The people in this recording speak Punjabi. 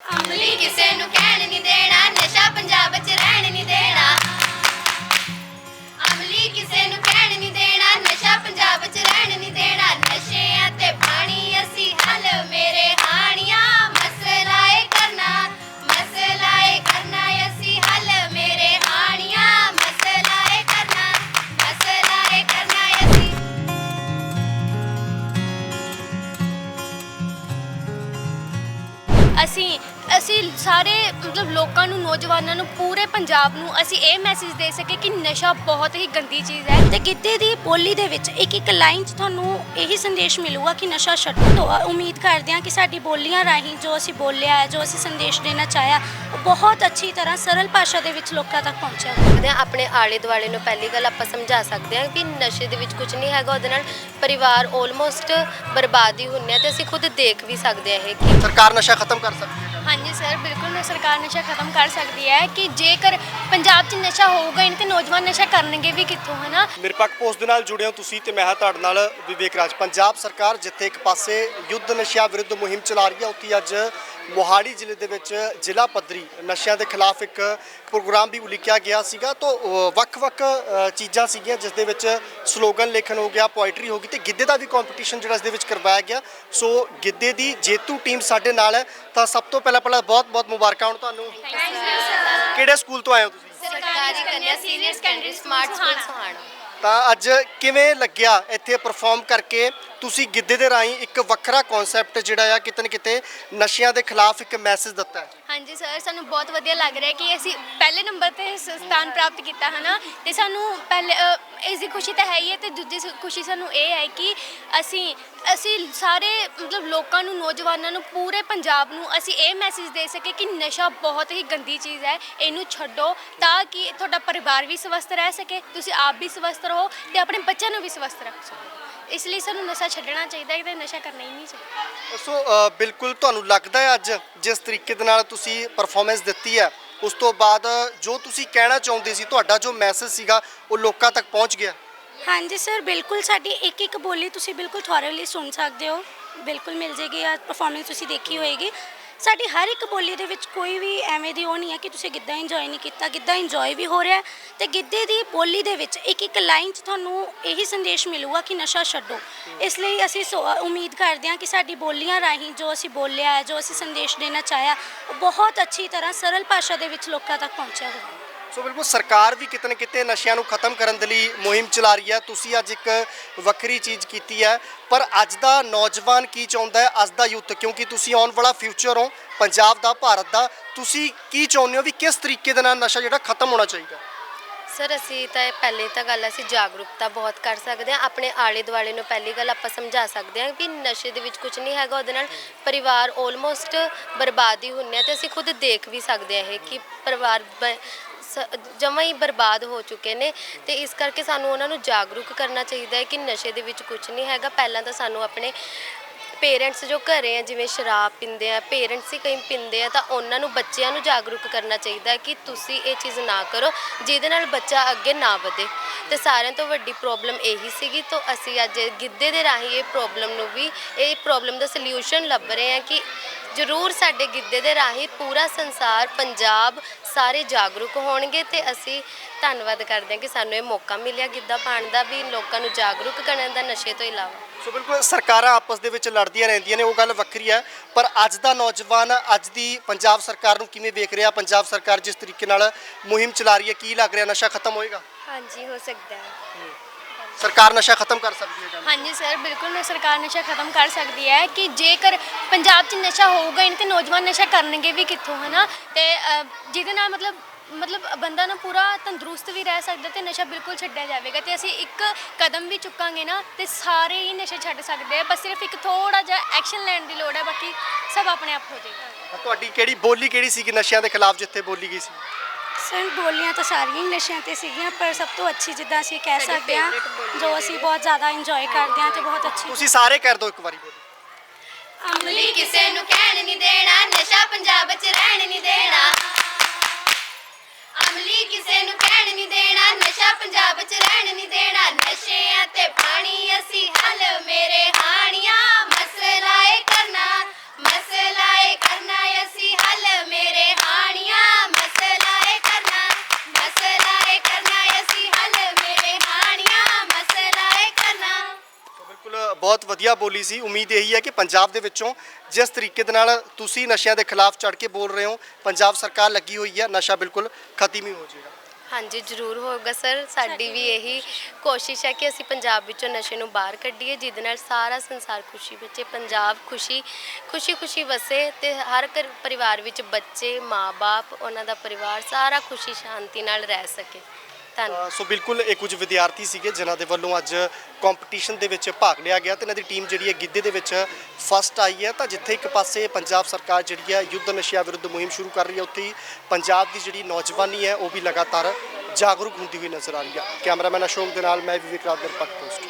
ਅਮਲੀ ਕਿਸੇ ਨੂੰ ਕਹਿਣ ਨਹੀਂ ਦੇਣਾ, ਨਸ਼ਾ ਪੰਜਾਬ 'ਚ ਰਹਿਣ ਨਹੀਂ ਦੇਣਾ। ਅਮਲੀ ਕਿਸੇ ਨੂੰ ਕਹਿਣ ਨਹੀਂ ਦੇਣਾ, ਨਸ਼ਾ ਪੰਜਾਬ 'ਚ ਰਹਿਣ ਨਹੀਂ ਦੇਣਾ। ਅਸੀਂ ਅਸੀਂ ਸਾਰੇ ਮਤਲਬ ਲੋਕਾਂ ਨੂੰ ਨੌਜਵਾਨਾਂ ਨੂੰ ਪੂਰੇ ਪੰਜਾਬ ਨੂੰ ਅਸੀਂ ਇਹ ਮੈਸੇਜ ਦੇ ਸਕੇ ਕਿ ਨਸ਼ਾ ਬਹੁਤ ਹੀ ਗੰਦੀ ਚੀਜ਼ ਹੈ। ਤੇ ਗਿੱਧੇ ਦੀ ਬੋਲੀ ਦੇ ਵਿੱਚ ਇੱਕ ਇੱਕ ਲਾਈਨ 'ਚ ਤੁਹਾਨੂੰ ਇਹੀ ਸੰਦੇਸ਼ ਮਿਲੂਗਾ ਕਿ ਨਸ਼ਾ ਛੱਡੋ। ਤੋਂ ਉਮੀਦ ਕਰਦੇ ਹਾਂ ਕਿ ਸਾਡੀ ਬੋਲੀਆਂ ਰਾਹੀਂ ਜੋ ਅਸੀਂ ਬੋਲਿਆ ਹੈ ਜੋ ਅਸੀਂ ਸੰਦੇਸ਼ ਦੇਣਾ ਚਾਹਿਆ ਉਹ ਬਹੁਤ ਅੱਛੀ ਤਰ੍ਹਾਂ ਸਰਲ ਭਾਸ਼ਾ ਦੇ ਵਿੱਚ ਲੋਕਾਂ ਤੱਕ ਪਹੁੰਚਿਆ। ਸਕਦੇ ਹਾਂ ਆਪਣੇ ਆਲੇ ਦੁਆਲੇ ਨੂੰ ਪਹਿਲੀ ਗੱਲ ਆਪਾਂ ਸਮਝਾ ਸਕਦੇ ਹਾਂ ਕਿ ਨਸ਼ੇ ਦੇ ਵਿੱਚ ਕੁਝ ਨਹੀਂ ਹੈਗਾ ਉਹਦੇ ਨਾਲ ਪਰਿਵਾਰ ਆਲਮੋਸਟ ਬਰਬਾਦ ਹੀ ਹੁੰਨੇ ਆ ਤੇ ਅਸੀਂ ਖੁਦ ਦੇਖ ਵੀ ਸਕਦੇ ਹਾਂ ਇਹ ਕਿ। ਸਰਕਾਰ ਨਸ਼ਾ ਖਤਮ ਕਰ ਸਕਦੀ ਹੈ। ਹਾਂਜੀ ਸਰ, ਬਿਲਕੁਲ ਸਰਕਾਰ ਨਸ਼ਾ ਖਤਮ ਕਰ ਸਕਦੀ ਹੈ ਕਿ ਜੇਕਰ ਪੰਜਾਬ 'ਚ ਨਸ਼ਾ ਹੋਊਗਾ ਹੀ ਤੇ ਨੌਜਵਾਨ ਨਸ਼ਾ ਕਰਨਗੇ ਵੀ ਕਿੱਥੋਂ, ਹਨਾ? ਨਿਰਪੱਖ ਪੋਸਟ ਦੇ ਨਾਲ ਜੁੜੇ ਹੋ ਤੁਸੀਂ ਤੇ ਮੈਂ ਹਾਂ ਤੁਹਾਡੇ ਨਾਲ ਵਿਵੇਕ ਰਾਜ। ਪੰਜਾਬ ਸਰਕਾਰ ਜਿੱਥੇ ਇੱਕ ਪਾਸੇ ਯੁੱਧ ਨਸ਼ਿਆਂ ਵਿਰੁੱਧ ਮੁਹਿੰਮ ਚਲਾ ਰਹੀ ਹੈ, ਉੱਥੇ ਅੱਜ ਮੋਹਾਲੀ ਜ਼ਿਲ੍ਹੇ ਦੇ ਵਿੱਚ ਜ਼ਿਲ੍ਹਾ ਪੱਧਰੀ ਨਸ਼ਿਆਂ ਦੇ ਖਿਲਾਫ ਇੱਕ ਪ੍ਰੋਗਰਾਮ ਵੀ ਉਲੀਕਿਆ ਗਿਆ ਸੀਗਾ। ਤੋਂ ਵੱਖ-ਵੱਖ ਚੀਜ਼ਾਂ ਸੀਗੀਆਂ ਜਿਸ ਦੇ ਵਿੱਚ ਸਲੋਗਨ ਲਿਖਣ ਹੋ ਗਿਆ, ਪੋਇਟਰੀ ਹੋ ਗਈ ਤੇ ਗਿੱਧੇ ਦਾ ਵੀ ਕੰਪੀਟੀਸ਼ਨ ਜਿਹੜਾ ਇਸ ਦੇ ਵਿੱਚ ਕਰਵਾਇਆ ਗਿਆ। ਸੋ ਗਿੱਧੇ ਦੀ ਜੇਤੂ ਟੀਮ ਸਾਡੇ ਨਾਲ ਹੈ। ਤਾਂ ਸਭ ਤੋਂ ਪਹਿਲਾਂ ਪਹਿਲਾਂ ਬਹੁਤ-ਬਹੁਤ ਮੁਬਾਰਕਾਂ ਹੋਣ ਤੁਹਾਨੂੰ। ਕਿਹੜੇ ਸਕੂਲ ਤੋਂ ਆਏ ਹੋ ਤੁਸੀਂ? ਸਰਕਾਰੀ ਕੰਨਿਆ senior secondary smart school Sohana. ਤਾਂ ਅੱਜ ਕਿਵੇਂ ਲੱਗਿਆ ਇੱਥੇ ਪਰਫਾਰਮ ਕਰਕੇ? ਤੁਸੀਂ ਗਿੱਧੇ ਦੇ ਰਾਹੀਂ ਇੱਕ ਵੱਖਰਾ ਕਨਸੈਪਟ ਜਿਹੜਾ ਆ ਕਿਤੇ ਨਾ ਕਿਤੇ ਨਸ਼ਿਆਂ ਦੇ ਖਿਲਾਫ ਇੱਕ ਮੈਸੇਜ ਦਿੱਤਾ ਹੈ। ਹਾਂਜੀ ਸਰ ਸਾਨੂੰ ਬਹੁਤ ਵਧੀਆ ਲੱਗ ਰਿਹਾ ਕਿ ਅਸੀਂ ਪਹਿਲੇ ਨੰਬਰ ਤੇ ਸ- ਸਥਾਨ ਪ੍ਰਾਪਤ ਕੀਤਾ ਹੈ ਨਾ ਤੇ ਸਾਨੂੰ ਪਹਿਲੇ ਅ, ਇਸ ਦੀ ਖੁਸ਼ੀ ਤਾਂ ਹੈ ਹੀ ਹੈ ਤੇ ਦੂਜੀ ਸ- ਖੁਸ਼ੀ ਸਾਨੂੰ ਇਹ ਹੈ ਕਿ ਅਸੀਂ ਅਸੀਂ ਸਾਰੇ ਮਤਲਬ ਲੋਕਾਂ ਨੂੰ ਨੌਜਵਾਨਾਂ ਨੂੰ ਪੂਰੇ ਪੰਜਾਬ ਨੂੰ ਅਸੀਂ ਇਹ ਮੈਸੇਜ ਦੇ ਸਕੇ ਕਿ ਨਸ਼ਾ ਬਹੁਤ ਹੀ ਗੰਦੀ ਚੀਜ਼ ਹੈ ਇਹਨੂੰ ਛੱਡੋ ਤਾਂ ਕਿ ਤੁਹਾਡਾ ਪਰਿਵਾਰ ਵੀ ਸਵਸਥ ਰਹਿ ਸਕੇ ਤੁਸੀਂ ਆਪ ਵੀ ਸਵਸਥ ਰਹੋ ਤੇ ਆਪਣੇ ਬੱਚਿਆਂ ਨੂੰ ਵੀ ਸਵਸਥ ਰੱਖ। ਸਕੋ ਇਸ ਲਈ ਸਾਨੂੰ ਨਸ਼ਾ ਛੱਡਣਾ ਚਾਹੀਦਾ ਹੈ ਤੇ ਨਸ਼ਾ ਕਰਨਾ ਹੀ ਨਹੀਂ ਚਾਹੀਦਾ। ਸੋ ਅ, ਬਿਲਕੁਲ ਤੁਹਾਨੂੰ ਲੱਗਦਾ ਹੈ ਅੱਜ ਜਿਸ ਤਰੀਕੇ ਦੇ ਨਾਲ ਤੁਸੀਂ ਪਰਫਾਰਮੈਂਸ ਦਿੱਤੀ ਹੈ ਉਸ ਤੋਂ ਬਾਅਦ ਜੋ ਤੁਸੀਂ ਕਹਿਣਾ ਚਾਹੁੰਦੇ ਸੀ ਤੁਹਾਡਾ ਜੋ ਮੈਸੇਜ ਸੀਗਾ ਉਹ ਲੋਕਾਂ ਤੱਕ ਪਹੁੰਚ ਗਿਆ? ਹਾਂਜੀ ਸਰ ਬਿਲਕੁਲ ਸਾਡੀ ਇੱਕ ਇੱਕ ਬੋਲੀ ਤੁਸੀਂ ਬਿਲਕੁਲ ਥੋਰਲੀ ਸੁਣ ਸਕਦੇ ਹੋ। ਬਿਲਕੁਲ ਮਿਲ ਜੇਗੀ ਆ ਪਰਫਾਰਮੈਂਸ ਤੁਸੀਂ ਦੇਖੀ ਹੋਏਗੀ। ਸਾਡੀ ਹਰ ਇੱਕ ਬੋਲੀ ਦੇ ਵਿੱਚ ਕੋਈ ਵੀ ਐਵੇਂ ਦੀ ਉਹ ਨਹੀਂ ਹੈ ਕਿ ਤੁਸੀਂ ਗਿੱਧਾ ਇੰਜੋਏ ਨਹੀਂ ਕੀਤਾ, ਗਿੱਧਾ ਇੰਜੋਏ ਵੀ ਹੋ ਰਿਹਾ ਹੈ ਤੇ ਗਿੱਧੇ ਦੀ ਬੋਲੀ ਦੇ ਵਿੱਚ ਇੱਕ ਇੱਕ ਲਾਈਨ 'ਚ ਤੁਹਾਨੂੰ ਇਹੀ ਸੰਦੇਸ਼ ਮਿਲੂਗਾ ਕਿ ਨਸ਼ਾ ਛੱਡੋ। ਇਸ ਲਈ ਅਸੀਂ ਸੋ- ਉਮੀਦ ਕਰਦੇ ਹਾਂ ਕਿ ਸਾਡੀ ਬੋਲੀਆਂ ਰਾਹੀਂ ਜੋ ਅਸੀਂ ਬੋਲਿਆ ਹੈ ਜੋ ਅਸੀਂ ਸੰਦੇਸ਼ ਦੇਣਾ ਚਾਹਿਆ, ਉਹ ਬਹੁਤ ਅੱਛੀ ਤਰ੍ਹਾਂ ਸਰਲ ਭਾਸ਼ਾ ਦੇ ਵਿੱਚ ਲੋਕਾਂ ਤੱਕ ਪਹੁੰਚਿਆ ਹੋਵੇ। ਸੋ ਬਿਲਕੁਲ ਸਰਕਾਰ ਵੀ ਕਿਤੇ ਨਾ ਕਿਤੇ ਨਸ਼ਿਆਂ ਨੂੰ ਖਤਮ ਕਰਨ ਦੇ ਲਈ ਮੁਹਿੰਮ ਚਲਾ ਰਹੀ ਹੈ। ਤੁਸੀਂ ਅੱਜ ਇੱਕ ਵੱਖਰੀ ਚੀਜ਼ ਕੀਤੀ ਹੈ। ਪਰ ਅੱਜ ਦਾ ਨੌਜਵਾਨ ਕੀ ਚਾਹੁੰਦਾ ਹੈ? ਅੱਜ ਦਾ ਯੂਥ ਕਿਉਂਕਿ ਤੁਸੀਂ ਆਉਣ ਵਾਲਾ ਫਿਊਚਰ ਹੋ, ਪੰਜਾਬ ਦਾ, ਭਾਰਤ ਦਾ, ਤੁਸੀਂ ਕੀ ਚਾਹੁੰਦੇ ਹੋ ਵੀ ਕਿਸ ਤਰੀਕੇ ਦੇ ਨਾਲ ਨਸ਼ਾ ਜਿਹੜਾ ਖਤਮ ਹੋਣਾ ਚਾਹੀਦਾ ਸਰ, ਅਸੀਂ ਤਾਂ ਇਹ ਪਹਿਲੇ ਤਾਂ ਗੱਲ ਅਸੀਂ ਜਾਗਰੂਕਤਾ ਬਹੁਤ ਕਰ ਸਕਦੇ ਹਾਂ, ਆਪਣੇ ਆਲੇ ਦੁਆਲੇ ਨੂੰ ਪਹਿਲੀ ਗੱਲ ਆਪਾਂ ਸਮਝਾ ਸਕਦੇ ਹਾਂ ਵੀ ਨਸ਼ੇ ਦੇ ਵਿੱਚ ਕੁਝ ਨਹੀਂ ਹੈਗਾ, ਉਹਦੇ ਨਾਲ ਪਰਿਵਾਰ ਆਲਮੋਸਟ ਬਰਬਾਦ ਹੀ ਹੁੰਨੇ ਆ ਤੇ ਅਸੀਂ ਖੁਦ ਦੇਖ ਵੀ ਸਕਦੇ ਹਾਂ ਇਹ ਕਿ ਪਰਿਵਾਰ ਜਮਾ ਹੀ ਬਰਬਾਦ ਹੋ ਚੁੱਕੇ ਨੇ ਤੇ ਇਸ ਕਰਕੇ ਸਾਨੂੰ ਉਹਨਾਂ ਨੂੰ ਜਾਗਰੂਕ ਕਰਨਾ ਚਾਹੀਦਾ ਹੈ ਕਿ ਨਸ਼ੇ ਦੇ ਵਿੱਚ ਕੁਝ ਨਹੀਂ ਹੈਗਾ, ਪਹਿਲਾਂ ਤਾਂ ਸਾਨੂੰ ਆਪਣੇ ਪੇਰੈਂਟਸ ਜੋ ਘਰੇ ਆ, ਜਿਵੇਂ ਸ਼ਰਾਬ ਪੀਂਦੇ ਆ ਪੇਰੈਂਟਸ ਹੀ ਕਈ ਪੀਂਦੇ ਆ, ਤਾਂ ਉਹਨਾਂ ਨੂੰ ਬੱਚਿਆਂ ਨੂੰ ਜਾਗਰੂਕ ਕਰਨਾ ਚਾਹੀਦਾ ਹੈ ਕਿ ਤੁਸੀਂ ਇਹ ਚੀਜ਼ ਨਾ ਕਰੋ, ਜਿਹਦੇ ਨਾਲ ਬੱਚਾ ਅੱਗੇ ਨਾ ਵਧੇ। ਤੇ ਸਾਰਿਆਂ ਤੋਂ ਵੱਡੀ ਪ੍ਰੋਬਲਮ ਇਹੀ ਸੀਗੀ, ਤਾਂ ਅਸੀਂ ਅੱਜ ਗਿੱਧੇ ਦੇ ਰਾਹੀਂ ਇਹ ਪ੍ਰੋਬਲਮ ਨੂੰ ਵੀ, ਇਹ ਪ੍ਰੋਬਲਮ ਦਾ ਸੋਲੂਸ਼ਨ ਲੱਭ ਰਹੇ ਆ ਕਿ ਜ਼ਰੂਰ ਸਾਡੇ ਗਿੱਧੇ ਦੇ ਰਾਹੀਂ ਪੂਰਾ ਸੰਸਾਰ ਪੰਜਾਬ ਸਾਰੇ ਜਾਗਰੂਕ ਹੋਣਗੇ ਤੇ ਅਸੀਂ ਧੰਨਵਾਦ ਕਰਦੇ ਹਾਂ ਕਿ ਸਾਨੂੰ ਇਹ ਮੌਕਾ ਮਿਲਿਆ ਗਿੱਧਾ ਪਾਉਣ ਦਾ ਵੀ ਲੋਕਾਂ ਨੂੰ ਜਾਗਰੂਕ ਕਰਨ ਦਾ ਨਸ਼ੇ ਤੋਂ ਇਲਾਵਾ। ਸੋ ਬਿਲਕੁਲ ਸਰਕਾਰਾਂ ਆਪਸ ਦੇ ਵਿੱਚ ਲੜਦੀਆਂ ਰਹਿੰਦੀਆਂ ਨੇ ਉਹ ਗੱਲ ਵੱਖਰੀ ਹੈ ਪਰ ਅੱਜ ਦਾ ਨੌਜਵਾਨ ਅੱਜ ਦੀ ਪੰਜਾਬ ਸਰਕਾਰ ਨੂੰ ਕਿਵੇਂ ਵੇਖ ਰਿਹਾ? ਪੰਜਾਬ ਸਰਕਾਰ ਜਿਸ ਤਰੀਕੇ ਨਾਲ ਮੁਹਿੰਮ ਚਲਾ ਰਹੀ ਹੈ ਕੀ ਲੱਗ ਰਿਹਾ? ਨਸ਼ਾ ਖਤਮ ਹੋਏਗਾ? ਹਾਂਜੀ ਹੋ ਸਕਦਾ ਹੈ। ਸਰਕਾਰ ਨਸ਼ਾ ਖਤਮ ਕਰ ਸਕਦੀ ਹੈ ਕਹਿੰਦੇ ਹਾਂਜੀ ਸਰ ਬਿਲਕੁਲ ਸਰਕਾਰ ਨਸ਼ਾ ਖਤਮ ਕਰ ਸਕਦੀ ਹੈ ਕਿ ਜੇਕਰ ਪੰਜਾਬ 'ਚ ਨਸ਼ਾ ਹੋਊਗਾ ਨਹੀਂ ਤੇ ਨੌਜਵਾਨ ਨਸ਼ਾ ਕਰਨਗੇ ਵੀ ਕਿੱਥੋਂ ਹਨਾ? ਤੇ ਅ, ਜਿਹਦੇ ਨਾਲ ਮਤਲਬ ਮਤਲਬ ਬੰਦਾ ਨਾ ਪੂਰਾ ਤੰਦਰੁਸਤ ਵੀ ਰਹਿ ਸਕਦਾ ਤੇ ਨਸ਼ਾ ਬਿਲਕੁਲ ਛੱਡਿਆ ਜਾਵੇਗਾ ਤੇ ਅਸੀਂ ਇੱਕ ਕਦਮ ਵੀ ਚੁੱਕਾਂਗੇ ਨਾ ਤੇ ਸਾਰੇ ਹੀ ਨਸ਼ੇ ਛੱਡ ਸਕਦੇ ਆ ਬਸ ਸਿਰਫ ਇੱਕ ਥੋੜਾ ਜਿਹਾ ਐਕਸ਼ਨ ਲੈਣ ਦੀ ਲੋੜ ਹੈ ਬਾਕੀ ਸਭ ਆਪਣੇ ਆਪ ਹੋ ਜਾਏਗਾ। ਤੁਹਾਡੀ ਕਿਹੜੀ ਬੋਲੀ ਕਿਹੜੀ ਸੀ ਨਸ਼ਿਆਂ ਦੇ ਖਿਲਾਫ ਜਿੱਥੇ ਬੋਲੀ ਗਈ ਸੀ? ਸਰ ਬੋਲੀਆਂ ਤਾਂ ਸਾਰੀਆਂ ਨਸ਼ਿਆਂ ਤੇ ਸੀਗੀਆਂ ਪਰ ਸਭ ਤੋਂ ਅੱਛੀ ਜਿੱਦਾਂ ਅਸੀਂ ਕਹਿ ਸਾਡੀ ਸਕਦੇ ਹਾਂ ਬੋਲੀ ਜੋ ਅਸੀਂ ਬਹੁਤ ਜ਼ਿਆਦਾ ਇੰਜੋਏ ਕਰਦੇ ਹਾਂ ਤੇ ਬਹੁਤ ਅੱਛੀ ਤੁਸੀਂ ਸਾਰੇ ਕਰ ਦਿਓ ਇੱਕ ਵਾਰੀ ਬੋਲੀ। ਅਮਲੀ ਕਿਸੇ ਨੂੰ ਕਹਿਣ ਨਹੀਂ ਦੇਣਾ ਨਸ਼ਾ ਪੰਜਾਬ 'ਚ ਰਹਿਣ ਨਹੀਂ ਦੇਣਾ। ਅਮਲੀ ਕਿਸੇ ਨੂੰ ਕਹਿਣ ਨਹੀਂ ਦੇਣਾ ਨਸ਼ਾ ਪੰਜਾਬ 'ਚ ਰਹਿਣ ਨਹੀਂ ਦੇਣਾ। ਨਸ਼ਿਆਂ ਤੇ ਪਾਣੀ ਅਸੀਂ ਹੱਲ ਮੇਰੇ ਹਾਣੀਆਂ ਮਸਲਾ ਏ ਕਰਨਾ ਮਸਲਾ ਏ ਕਰਨਾ ਅਸੀਂ ਹੱਲ ਬਹੁਤ ਵਧੀਆ ਬੋਲੀ ਸੀ। ਉਮੀਦ ਇਹੀ ਹੈ ਕਿ ਪੰਜਾਬ ਦੇ ਵਿੱਚੋਂ ਜਿਸ ਤਰੀਕੇ ਦੇ ਨਾਲ ਤੁਸੀਂ ਨਸ਼ਿਆਂ ਦੇ ਖਿਲਾਫ ਚੜ ਕੇ ਬੋਲ ਰਹੇ ਹੋ, ਪੰਜਾਬ ਸਰਕਾਰ ਲੱਗੀ ਹੋਈ ਹੈ, ਨਸ਼ਾ ਬਿਲਕੁਲ ਖਤਮ ਹੀ ਹੋ ਜਾਏਗਾ। ਹਾਂਜੀ, ਜ਼ਰੂਰ ਹੋਊਗਾ ਸਰ। ਸਾਡੀ ਵੀ ਇਹੀ ਕੋਸ਼ਿਸ਼ ਹੈ ਕਿ ਅਸੀਂ ਪੰਜਾਬ ਵਿੱਚੋਂ ਨਸ਼ੇ ਨੂੰ ਬਾਹਰ ਕੱਢੀਏ, ਜਿਹਦੇ ਨਾਲ ਸਾਰਾ ਸੰਸਾਰ ਖੁਸ਼ੀ ਵਿੱਚ, ਪੰਜਾਬ ਖੁਸ਼ੀ ਖੁਸ਼ੀ ਖੁਸ਼ੀ ਵਸੇ ਤੇ ਹਰ ਘਰ ਪਰਿਵਾਰ ਵਿੱਚ ਬੱਚੇ ਮਾਪੇ ਉਹਨਾਂ ਦਾ ਪਰਿਵਾਰ ਸਾਰਾ ਖੁਸ਼ੀ ਸ਼ਾਂਤੀ ਨਾਲ ਰਹਿ ਸਕੇ। ਧੰਨਵਾਦ ਸੋ ਬਿਲਕੁਲ ਇਹ ਕੁਝ ਵਿਦਿਆਰਥੀ ਸੀਗੇ ਜਿਨ੍ਹਾਂ ਦੇ ਵੱਲੋਂ ਅੱਜ ਕੰਪੀਟੀਸ਼ਨ ਦੇ ਵਿੱਚ ਭਾਗ ਲਿਆ ਗਿਆ ਤੇ ਇਹਨਾਂ ਦੀ ਟੀਮ ਜਿਹੜੀ ਹੈ ਗਿੱਧੇ ਦੇ ਵਿੱਚ ਫਸਟ ਆਈ ਹੈ। ਤਾਂ ਜਿੱਥੇ ਇੱਕ ਪਾਸੇ ਪੰਜਾਬ ਸਰਕਾਰ ਜਿਹੜੀ ਹੈ ਯੁੱਧ ਨਸ਼ਿਆਂ ਵਿਰੁੱਧ ਮੁਹਿੰਮ ਸ਼ੁਰੂ ਕਰ ਰਹੀ ਹੈ, ਉੱਥੇ ਹੀ ਪੰਜਾਬ ਦੀ ਜਿਹੜੀ ਨੌਜਵਾਨੀ ਹੈ, ਉਹ ਵੀ ਲਗਾਤਾਰ ਜਾਗਰੂਕ ਹੁੰਦੀ ਹੋਈ ਨਜ਼ਰ ਆ ਰਹੀ ਹੈ। ਕੈਮਰਾਮੈਨ ਅਸ਼ੋਕ ਦੇ ਨਾਲ ਮੈਂ ਵਿਵੇਕ ਰਾਜ ਨਿਰਪੱਖ ਪੋਸਟ